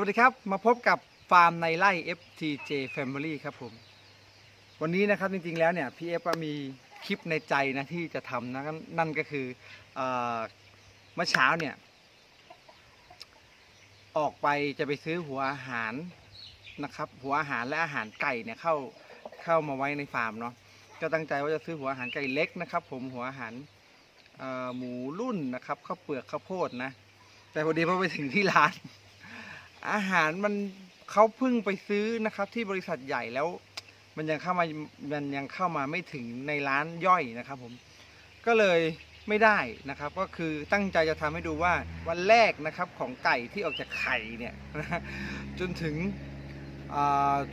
สวัสดีครับมาพบกับฟาร์มในไร่ FTJ Family ครับผม วันนี้นะครับจริงๆแล้วเนี่ยพี่เอฟมีคลิปในใจนะที่จะทำนะนั่นก็คือเมื่อเช้าเนี่ย ออกไปจะไปซื้อหัวอาหารนะครับ หัวอาหารและอาหารไก่เนี่ยเข้าเข้ามาไว้ในฟาร์มเนาะก็ตั้งใจว่าจะซื้อหัวอาหารไก่เล็กนะครับ ผมหัวอาหารหมูรุ่นนะครับข้าวเปลือกข้าวโพดนะ แต่พอดีพอไปถึงที่ร้าน อาหารมันเขาเพิ่งไปซื้อนะครับ ที่บริษัทใหญ่แล้ว มันยังเข้ามามันยังเข้ามาไม่ถึงในร้านย่อยนะครับ ผมก็เลยไม่ได้นะครับ ก็คือตั้งใจจะทำให้ดูว่าวันแรกนะครับของไก่ที่ออกจากไข่เนี่ยจนถึง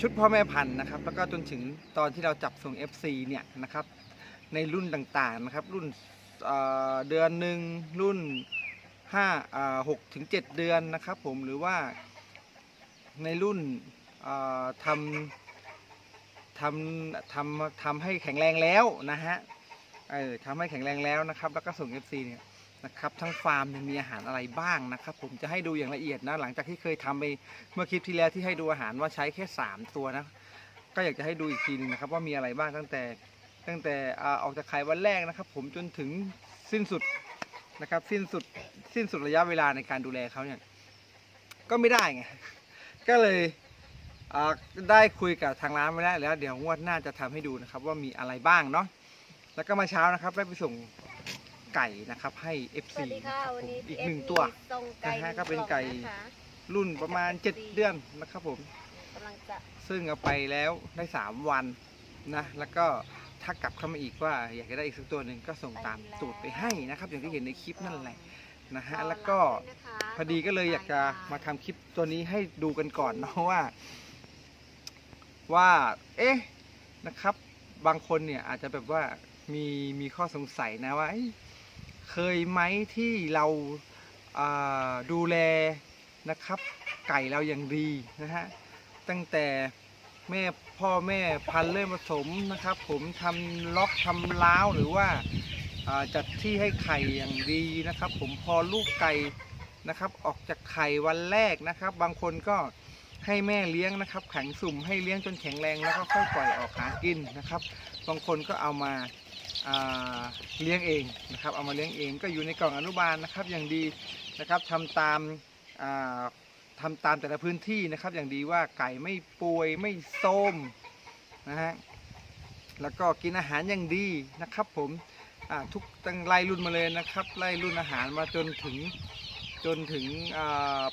ชุดพ่อแม่พันธุ์นะครับ แล้วก็จนถึงตอนที่เราจับส่ง FC เนี่ยนะครับ ในรุ่นต่างๆนะครับ รุ่นเดือนหนึ่งรุ่นห้าหกถึงเจ็ดเดือนนะครับ ผมหรือว่า ในรุ่นทำทำทำทำให้แข็งแรงแล้วนะฮะเออทำให้แข็งแรงแล้วนะครับ แล้วก็ส่ง FC เนี่ยนะครับทั้งฟาร์มเนี่ยมีอาหารอะไรบ้างนะครับ ผมจะให้ดูอย่างละเอียดนะ หลังจากที่เคยทำไปเมื่อคลิปที่แล้วที่ให้ดูอาหารว่าใช้แค่ 3 ตัวนะ ก็อยากจะให้ดูอีกทีหนึงนะครับ ว่ามีอะไรบ้างตั้งแต่ตั้งแต่ออกจากไข่วันแรกนะครับ ผมจนถึงสิ้นสุดนะครับ สิ้นสุดสิ้นสุดระยะเวลาในการดูแลเขาเนี่ยก็ไม่ได้ไง ก็เลยอ่าได้คุยกับทางร้านไปแล้วแล้ว เดี๋ยวงวดหน้าจะทำให้ดูนะครับ ว่ามีอะไรบ้างเนาะแล้วก็มาเช้านะครับได้ไปส่งไก่นะครับ ให้ส FC วัสดีนะค่ะครับวันผมนี้อีกพี่หนึ่งเฟตัวมีส่งไก่นะฮะหงก็เป็นไก่ล่องนะคะรุ่นประมาณ 7 เดือนนะครับผมกำลังจะซึ่งเอาไปแล้วได้ 3 วันนะแล้วก็ถ้ากลับเข้ามาอีกว่าอยากจะได้อีกสักตัวหนึ่งก็ส่งตามสูตรไปให้นะครับ อย่างที่เห็นในคลิปนั่นแหละ นะฮะแล้วก็รอรับด้วยนะคะพอดีก็เลยอยากจะมาทำคลิปตัวนี้ให้ดูกันก่อนเนาะว่า ว่า เอ๊ะนะครับ บางคนเนี่ยอาจจะแบบว่ามีมีข้อสงสัยนะว่าเอ้ยเคยไหมที่เราอ่าดูแลนะครับ ไก่เราอย่างดีนะฮะตั้งแต่แม่พ่อแม่พันธุ์เริ่มผสมนะครับ ผมทำล็อกทำล้าวหรือว่าอ่า จัดที่ให้ไข่อย่างดีนะครับ ผมพอลูกไก่นะครับ ออกจากไข่วันแรกนะครับ บางคนก็ให้แม่เลี้ยงนะครับแข็งสุ่มให้เลี้ยงจนแข็งแรงแล้วก็ค่อยปล่อยออกหากินนะครับ บางคนก็เอามาาเลี้ยงเองนะครับ เอามาเลี้ยงเองก็อยู่ในกล่องอนุบาลนะครับอย่างดีนะครับทำตามาทำตามแต่ละพื้นที่นะครับ อย่างดีว่าไก่ไม่ป่วยไม่โทมนะฮะแล้วก็กินอาหารอย่างดีนะครับผม ทุกตั้งไล่รุ่นมาเลยนะครับ ไล่รุ่นอาหารมาจนถึงจนถึง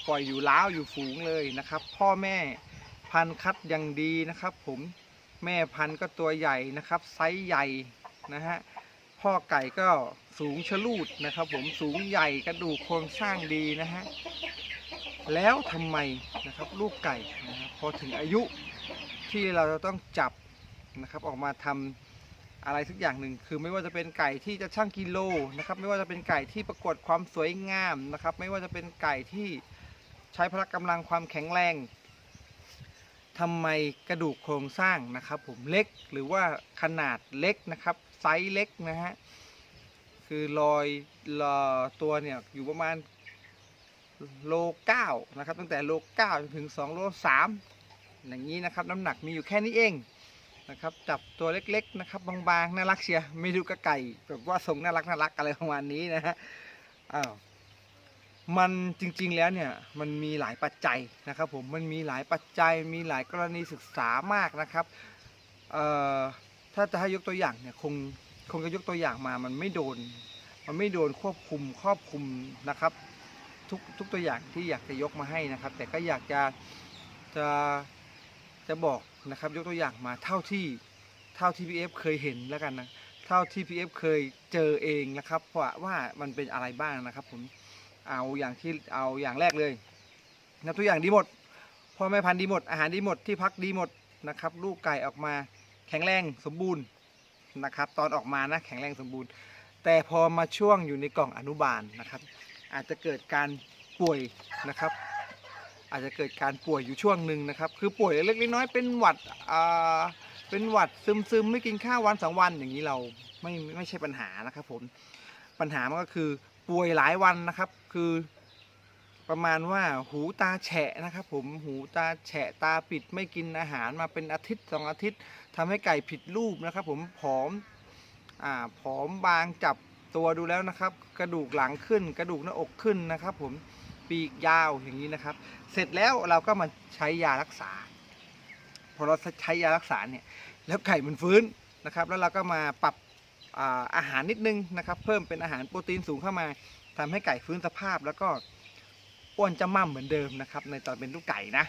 ปล่อยอยู่ล้าวอยู่ฝูงเลยนะครับ พ่อแม่พันคัดอย่างดีนะครับ ผมแม่พันก็ตัวใหญ่นะครับ ไซส์ใหญ่นะฮะพ่อไก่ก็สูงชะลูดนะครับ ผมสูงใหญ่กระดูกโครงสร้างดีนะฮะแล้วทำไมนะครับลูกไก่นะพอถึงอายุที่เราจะต้องจับนะครับออกมาทำ อะไรสักอย่างหนึ่ง คือไม่ว่าจะเป็นไก่ที่จะชั่งกิโลนะครับ ไม่ว่าจะเป็นไก่ที่ประกวดความสวยงามนะครับ ไม่ว่าจะเป็นไก่ที่ใช้พละกำลังความแข็งแรงทำไมกระดูกโครงสร้างนะครับ ผมเล็กหรือว่าขนาดเล็กนะครับไซส์เล็กนะฮะคือรอยรอตัวเนี่ยอยู่ประมาณโลเก้านะครับตั้งแต่โลเก้าจนถึง2โลสามอย่างนี้นะครับ น้ำหนักมีอยู่แค่นี้เอง นะครับจับตัวเล็กๆนะครับบางๆน่ารักเชียไม่ดูกระไก่แบบว่าทรงน่ารักน่ารักอะไรประมาณนี้นะฮะอ้าวมันจริงๆแล้วเนี่ยมันมีหลายปัจจัยนะครับ ผมมันมีหลายปัจจัย มีหลายกรณีศึกษามากนะครับเอ่อถ้าจะให้ยกตัวอย่างเนี่ยคงคงจะยกตัวอย่างมามันไม่โดน มันไม่โดนควบคุมครอบคุมนะครับ ทุกทุกตัวอย่างที่อยากจะยกมาให้นะครับ แต่ก็อยากจะจะจะบอก นะครับ ยกตัวอย่างมาเท่าที่เท่าที่พีเอฟเคยเห็นแล้วกันนะเท่าที่พีเอฟเคยเจอเองนะครับว่าว่ามันเป็นอะไรบ้างนะครับ ผมเอาอย่างที่เอาอย่างแรกเลยนะตัวอย่างดีหมดพ่อแม่พันธุ์ดีหมดอาหารดีหมดที่พักดีหมดนะครับ ลูกไก่ออกมาแข็งแรงสมบูรณ์นะครับ ตอนออกมานะแข็งแรงสมบูรณ์ แต่พอมาช่วงอยู่ในกล่องอนุบาลนะครับ อาจจะเกิดการป่วยนะครับ อาจจะเกิดการป่วยอยู่ช่วงหนึ่งนะครับ คือป่วยเล็กๆน้อยๆเป็นหวัดอ่าเป็นหวัดซึมๆไม่กินข้าววันสองวันอย่างนี้เราไม่ไม่ใช่ปัญหานะครับผมปัญหามันก็คือป่วยหลายวันนะครับ คือประมาณว่าหูตาแฉะนะครับผมหูตาแฉะตาปิดไม่กินอาหารมาเป็นอาทิตย์สองอาทิตย์ทำให้ไก่ผิดรูปนะครับ ผมผอมอ่าผอมบางจับตัวดูแล้วนะครับ กระดูกหลังขึ้น กระดูกหน้าอกขึ้นนะครับ ผม ปีกยาวอย่างนี้นะครับ เสร็จแล้วเราก็มาใช้ยารักษา พอเราใช้ยารักษาเนี่ยแล้วไก่มันฟื้นนะครับ แล้วเราก็มาปรับอาหารนิดนึงนะครับ เพิ่มเป็นอาหารโปรตีนสูงเข้ามาทำให้ไก่ฟื้นสภาพแล้วก็อ้วนจะมั่มเหมือนเดิมนะครับ ในตอนเป็นลูกไก่นะ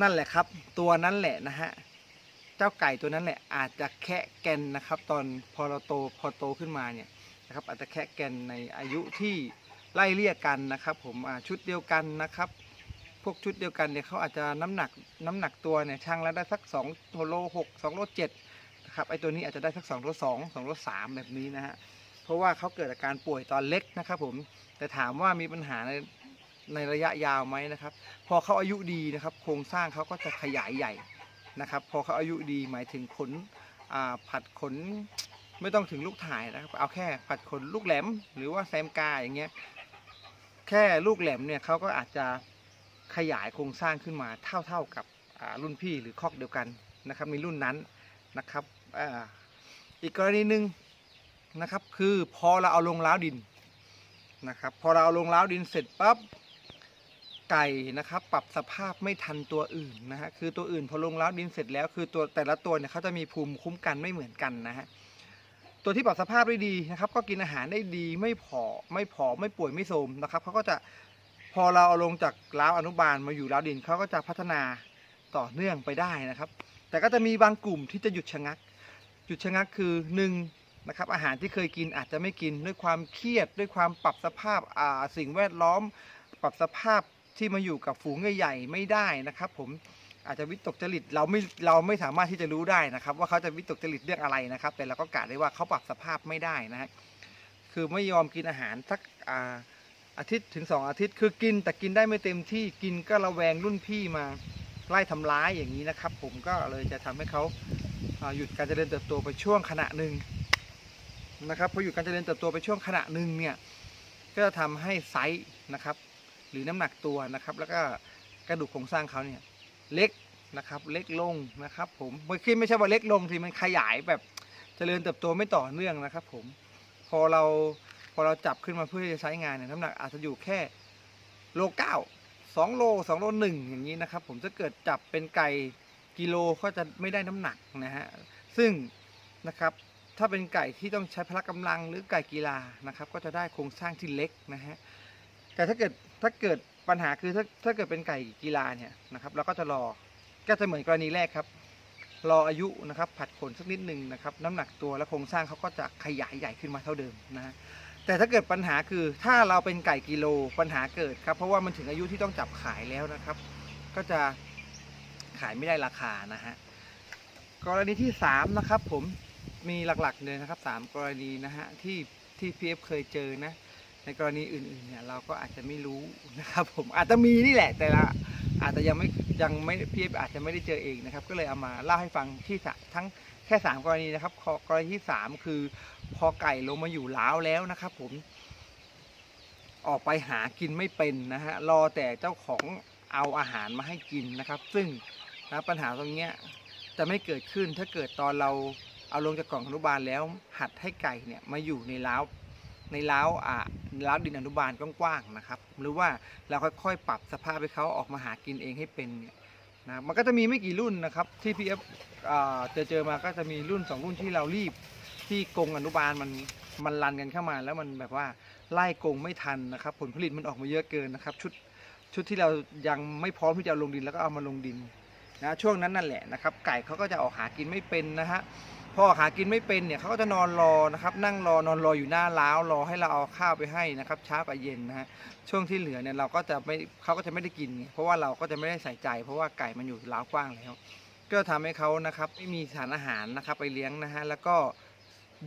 นั่นแหละครับ ตัวนั้นแหละนะฮะเจ้าไก่ตัวนั้นแหละอาจจะแคะแกนนะครับ ตอนพอเราโตพอโตขึ้นมาเนี่ยนะครับ อาจจะแคะแกนในอายุที่ ไล่เลี่ยกกันนะครับ ผมชุดเดียวกันนะครับ พวกชุดเดียวกันเนี่ยเขาอาจจะน้ำหนักน้ำหนักตัวเนี่ยช่างแล้วได้สัก2โล6 2โล7นะครับไอตัวนี้อาจจะได้สัก2โล2 2โล3แบบนี้นะฮะเพราะว่าเขาเกิดอาการป่วยตอนเล็กนะครับ ผมแต่ถามว่ามีปัญหาในในระยะยาวไหมนะครับ พอเขาอายุดีนะครับ โครงสร้างเขาก็จะขยายใหญ่นะครับ พอเขาอายุดีหมายถึงขนผัดขนไม่ต้องถึงลูกถ่ายนะครับ เอาแค่ผัดขนลูกแหลม หรือว่าแซมกาอย่างเงี้ย แค่ลูกแหลมเนี่ยเขาก็อาจจะขยายโครงสร้างขึ้นมาเท่าๆกับรุ่นพี่หรือคอกเดียวกันนะครับในรุ่นนั้นนะครับอ,อีกกรณีหนึ่งนะครับคือพอเราเอาลงล้าวดินนะครับพอเราเอาลงล้าวดินเสร็จปั๊บไก่นะครับปรับสภาพไม่ทันตัวอื่นนะฮะคือตัวอื่นพอลงล้าวดินเสร็จแล้วคือตัวแต่ละตัวเนี่ยเขาจะมีภูมิคุ้มกันไม่เหมือนกันนะฮะ ตัวที่ปรับสภาพได้ดีนะครับ ก็กินอาหารได้ดีไม่ผอไม่ผอมไม่ป่วยไม่โทรมนะครับเขาก็จะพอเราเอาลงจากล้าวอนุบาลมาอยู่ล้าวดินเขาก็จะพัฒนาต่อเนื่องไปได้นะครับ แต่ก็จะมีบางกลุ่มที่จะหยุดชะงัก หยุดชะงักคือหนึ่งนะครับอาหารที่เคยกินอาจจะไม่กินด้วยความเครียดด้วยความปรับสภาพอ่าสิ่งแวดล้อม ปรับสภาพที่มาอยู่กับฝูงใหญ่ๆไม่ได้นะครับ ผม อาจจะวิตกจริตเราไม่เราไม่สามารถที่จะรู้ได้นะครับ ว่าเขาจะวิตกจริตเรื่องอะไรนะครับ แต่เราก็กะได้ว่าเขาปรับสภาพไม่ได้นะฮะคือไม่ยอมกินอาหารสักอ่าอาทิตย์ถึงสองอาทิตย์คือกินแต่กินได้ไม่เต็มที่กินก็ระแวงรุ่นพี่มาไล่ทำร้ายอย่างนี้นะครับ ผมก็เลยจะทำให้เขาาหยุดการเจริญเติบโตไปช่วงขณะหนึ่งนะครับพอหยุดการเจริญเติบโตไปช่วงขณะหนึ่งเนี่ยก็จะทำให้ไซส์นะครับ หรือน้ำหนักตัวนะครับ แล้วก็กระดูกโครงสร้างเขาเนี่ย เล็กนะครับ เล็กลงนะครับ ผมไม่คิดไม่ใช่ว่าเล็กลงทีมันขยายแบบเจริญเติบโตไม่ต่อเนื่องนะครับ ผมพอเราพอเราจับขึ้นมาเพื่อจะใช้งานเนี่ยน้ำหนักอาจจะอยู่แค่โลเก้าสองโลสองโลหนึ่งอย่างนี้นะครับ ผมถ้าเกิดจับเป็นไก่กิโลก็จะไม่ได้น้ำหนักนะฮะซึ่งนะครับถ้าเป็นไก่ที่ต้องใช้พละกำลังหรือไก่กีฬานะครับ ก็จะได้โครงสร้างที่เล็กนะฮะแต่ถ้าเกิดถ้าเกิด ปัญหาคือถ้าถ้าเกิดเป็นไก่กีฬาเนี่ยนะครับเราก็จะรอก็จะเหมือนกรณีแรกครับ รออายุนะครับผัดขนสักนิดหนึ่งนะครับน้ำหนักตัวและโครงสร้างเขาก็จะขยายใหญ่ขึ้นมาเท่าเดิมนะฮะแต่ถ้าเกิดปัญหาคือถ้าเราเป็นไก่กิโลปัญหาเกิดครับ เพราะว่ามันถึงอายุที่ต้องจับขายแล้วนะครับ ก็จะขายไม่ได้ราคานะฮะกรณีที่สามนะครับผมมีหลักๆเลยนะครับสามกรณีนะฮะที่ที่พีเอฟเคยเจอนะ ในกรณีอื่นๆเนี่ยเราก็อาจจะไม่รู้นะครับ ผมอาจจะมีนี่แหละแต่ละอาจจะยังไม่ยังไม่พี่อาจจะไม่ได้เจอเองนะครับ ก็เลยเอามาเล่าให้ฟังที่ทั้งแค่สามกรณีนะครับกรณีที่สามคือ พอไก่ลงมาอยู่ล้าวแล้วนะครับ ผมออกไปหากินไม่เป็นนะฮะรอแต่เจ้าของเอาอาหารมาให้กินนะครับ ซึ่งนะปัญหาตรงเนี้ยจะไม่เกิดขึ้นถ้าเกิดตอนเราเอาลงจากกล่องอนุบาลแล้ว หัดให้ไก่เนี่ยมาอยู่ในล้าวในล้าวอ่า ล้าวดินอนุบาลกว้างๆนะครับ หรือว่าเราค่อยๆ ปรับสภาพให้เขาออกมาหากินเองให้เป็นเนี่ยนะมันก็จะมีไม่กี่รุ่นนะครับ ที่พีเอฟเจอเจอมาก็จะมีรุ่น 2 รุ่นที่เรารีบ ที่กรงอนุบาลมันมันรันกันเข้ามา แล้วมันแบบว่าไล่กรงไม่ทันนะครับ ผลผลิตมันออกมาเยอะเกินนะครับ ชุดชุดที่เรายังไม่พร้อมที่จะลงดินแล้วก็เอามาลงดินนะช่วงนั้นนั่นแหละนะครับ ไก่เขาก็จะออกหากินไม่เป็นนะฮะ พอหากินไม่เป็นเนี่ยเขาก็จะนอนรอนะครับนั่งรอนอนรออยู่หน้าล้าวรอให้เราเอาข้าวไปให้นะครับเช้ากับเย็นนะฮะช่วงที่เหลือเนี่ยเราก็จะไม่เขาก็จะไม่ได้กิน เพราะว่าเราก็จะไม่ได้ใส่ใจ เพราะว่าไก่มันอยู่ล้าวกว้างแล้ว ก็ทำให้เขานะครับไม่มีสารอาหารนะครับไปเลี้ยงนะฮะแล้วก็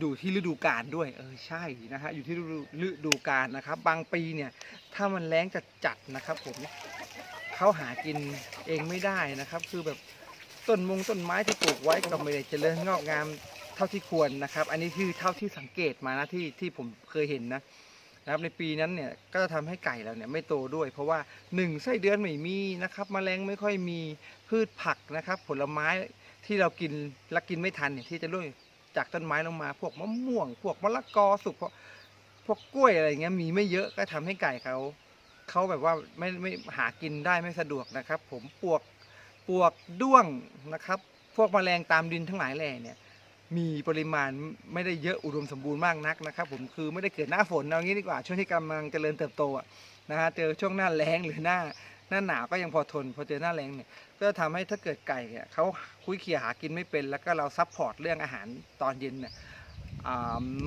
ดูที่ฤดูกาลด้วยเออใช่นะฮะอยู่ที่ฤดูฤดูกาลนะครับ บางปีเนี่ยถ้ามันแรงจัดจัดนะครับผมเขาหากินเองไม่ได้นะครับ คือแบบ ต้นมงต้นไม้ที่ปลูกไว้ก็ไม่ได้เจริญงอกงามเท่าที่ควรนะครับ อันนี้คือเท่าที่สังเกตมานะที่ที่ผมเคยเห็นนะนะครับในปีนั้นเนี่ยก็จะทำให้ไก่เราเนี่ยไม่โตด้วย เพราะว่าหนึ่งไส้เดือนไม่มีนะครับแมลงไม่ค่อยมีพืชผักนะครับ ผลไม้ที่เรากินและกินไม่ทันเนี่ยที่จะร่วงจากต้นไม้ลงมา พวกมะม่วง พวกมะละกอสุกพวกพวกกล้วยอะไรเงี้ยมีไม่เยอะก็ทำให้ไก่เขาเขาแบบว่าไม่ไม่หากินได้ไม่สะดวกนะครับ ผมปวก ปวกด้วงนะครับ พวกแมลงตามดินทั้งหลายแหล่เนี่ยมีปริมาณไม่ได้เยอะอุดมสมบูรณ์มากนักนะครับ ผมคือไม่ได้เกิดหน้าฝนเอางี้ดีกว่าช่วงที่กำลังเจริญเติบโตอะนะฮะเจอช่วงหน้าแล้งหรือหน้าหน้าหนาวก็ยังพอทน พอเจอหน้าแล้งเนี่ยก็จะทำให้ถ้าเกิดไก่เนี่ยเขาคุยเคียหากินไม่เป็น แล้วก็เราซัพพอร์ตเรื่องอาหารตอนเย็นเนี่ย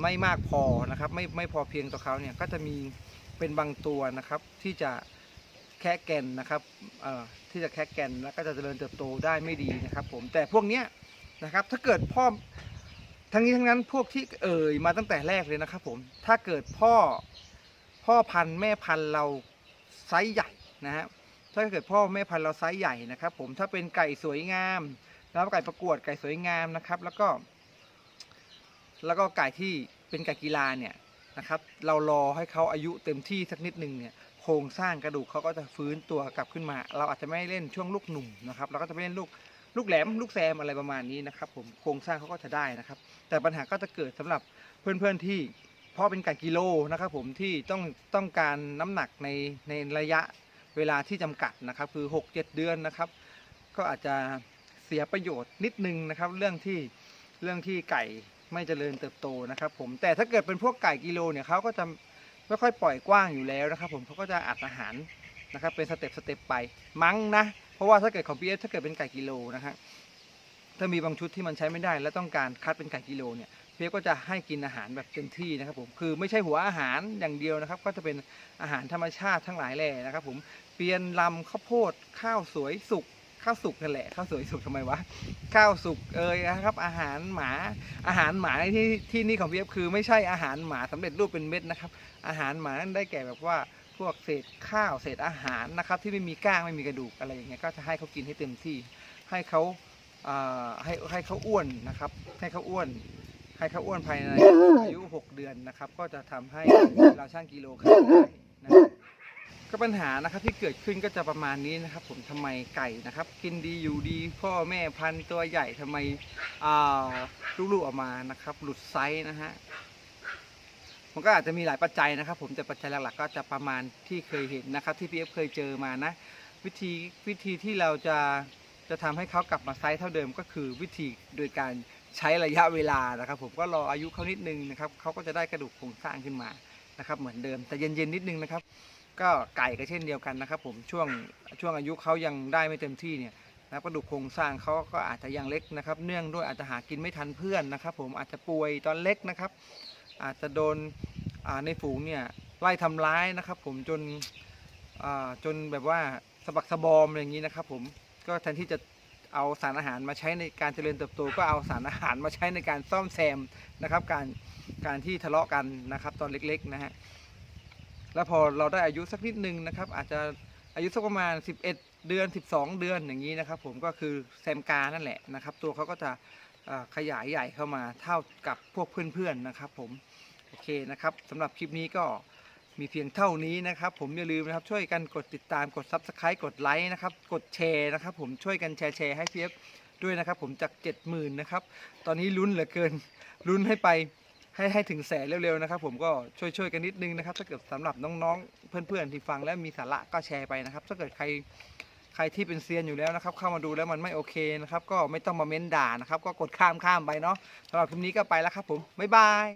ไม่มากพอนะครับไม่ไม่พอเพียงต่อเขาเนี่ยก็จะมีเป็นบางตัวนะครับที่จะ แค่แกนนะครับที่จะแค่แกนแล้วก็จะเจริญเติบโตได้ไม่ดีนะครับ ผมแต่พวกเนี้ยนะครับถ้าเกิดพ่อทั้งนี้ทั้งนั้นพวกที่เอ่ยมาตั้งแต่แรกเลยนะครับ ผมถ้าเกิดพ่อพ่อพันธุ์แม่พันธุ์เราไซส์ใหญ่นะฮะถ้าเกิดพ่อแม่พันธุ์เราไซส์ใหญ่นะครับ ผมถ้าเป็นไก่สวยงามแล้วไก่ประกวดไก่สวยงามนะครับ แล้วก็ แล้วก็ไก่ที่เป็นไก่กีฬาเนี่ยนะครับ เรารอให้เขาอายุเต็มที่สักนิดหนึ่งเนี่ย โครงสร้างกระดูกเขาก็จะฟื้นตัวกลับขึ้นมา เราอาจจะไม่เล่นช่วงลูกหนุ่มนะครับเราก็จะไม่เล่นลูกลูกแหลมลูกแซมอะไรประมาณนี้นะครับผมโครงสร้างเขาก็จะได้นะครับ แต่ปัญหาก็จะเกิดสำหรับเพื่อนๆที่พ่อเป็นไก่กิโลนะครับผมที่ต้องต้องการน้ำหนักในในระยะเวลาที่จำกัดนะครับ คือ 6-7 เดือนนะครับ ก็อาจจะเสียประโยชน์นิดนึงนะครับ เรื่องที่เรื่องที่ไก่ไม่เจริญเติบโตนะครับ ผมแต่ถ้าเกิดเป็นพวกไก่กิโลเนี่ยเขาก็จะ ไม่ค่อยปล่อยกว้างอยู่แล้วนะครับ ผมเขาก็จะอัดอาหารนะครับเป็นสเต็ปสเต็ปไปมั้งนะ เพราะว่าถ้าเกิดของพีเอสถ้าเกิดเป็นไก่กิโลนะฮะถ้ามีบางชุดที่มันใช้ไม่ได้ และต้องการคัดเป็นไก่กิโลเนี่ยพีเอสก็จะให้กินอาหารแบบเต็มที่นะครับผมคือไม่ใช่หัวอาหารอย่างเดียวนะครับ ก็จะเป็นอาหารธรรมชาติทั้งหลายแหล่นะครับ ผมเปลี่ยนลำข้าวโพดข้าวสวยสุก ข้าวสุกนั่นแหละข้าวสวยสุกทำไมวะข้าวสุกเอยนะครับ อาหารหมาอาหารหมาที่ที่นี่ของพีเอฟคือไม่ใช่อาหารหมาสำเร็จรูปเป็นเม็ดนะครับ อาหารหมานั้นได้แก่แบบว่าพวกเศษข้าวเศษอาหารนะครับ ที่ไม่มีก้างไม่มีกระดูกอะไรอย่างเงี้ยก็จะให้เขากินให้เต็มที่ ให้เขาให้ให้เขาอ้วนนะครับ ให้เขาอ้วนให้เขาอ้วนภายในอายุ 6 เดือนนะครับ ก็จะทำให้เราช่างกิโลขึ้นได้ ก็ปัญหานะครับที่เกิดขึ้นก็จะประมาณนี้นะครับ ผมทำไมไก่นะครับ กินดีอยู่ดีพ่อแม่พันธุ์ตัวใหญ่ทำไมลูกๆออกมานะครับ หลุดไซส์นะฮะมันก็อาจจะมีหลายปัจจัยนะครับ ผมแต่ปัจจัยหลักๆ ก็จะประมาณที่เคยเห็นนะครับ ที่พีเอฟเคยเจอมานะ วิธีวิธีที่เราจะจะทำให้เขากลับมาไซส์เท่าเดิมก็คือวิธีโดยการใช้ระยะเวลานะครับ ผมก็รออายุเขานิดนึงนะครับเขาก็จะได้กระดูกโครงสร้างขึ้นมานะครับ เหมือนเดิมแต่เย็นๆนิดนึงนะครับ ก็ไก่ก็เช่นเดียวกันนะครับ ผมช่วงช่วงอายุเขายังได้ไม่เต็มที่เนี่ยนะกระดูกโครงสร้างเขาก็อาจจะยังเล็กนะครับ เนื่องด้วยอาจจะหากินไม่ทันเพื่อนนะครับ ผมอาจจะป่วยตอนเล็กนะครับ อาจจะโดนในฝูงเนี่ยไล่ทำร้ายนะครับ ผมจนจนแบบว่าสะบักสะบอมอะไรอย่างนี้นะครับ ผมก็แทนที่จะเอาสารอาหารมาใช้ในการเจริญเติบโตก็เอาสารอาหารมาใช้ในการซ่อมแซมนะครับ การการที่ทะเลาะกันนะครับ ตอนเล็กๆนะฮะ แล้วพอเราได้อายุสักนิดนึงนะครับ อาจจะอายุสักประมาณ 11 เดือน 12 เดือนอย่างนี้นะครับ ผมก็คือแซมกานั่นแหละนะครับ ตัวเขาก็จะขยายใหญ่เข้ามาเท่ากับพวกเพื่อนๆนะครับ ผมโอเคนะครับสำหรับคลิปนี้ก็มีเพียงเท่านี้นะครับ ผมอย่าลืมนะครับช่วยกันกดติดตามกด Subscribe กดไลค์นะครับ กดแชร์นะครับ ผมช่วยกันแชร์แชร์ให้เพียบด้วยนะครับ ผมจาก 70,000นะครับตอนนี้ลุ้นเหลือเกินลุ้นให้ไป ให้ให้ถึงแสนเร็วๆนะครับ ผมก็ช่วยช่วยกันนิดนึงนะครับ ถ้าเกิดสำหรับน้องๆ เพื่อนๆที่ฟังแล้วมีสาระก็แชร์ไปนะครับ ถ้าเกิดใครใครที่เป็นเซียนอยู่แล้วนะครับ เข้ามาดูแล้วมันไม่โอเคนะครับ ก็ไม่ต้องมาเม้นด่านะครับ ก็กดข้ามข้ามไปเนาะสำหรับคลิปนี้ก็ไปแล้วครับ ผมบ๊ายบาย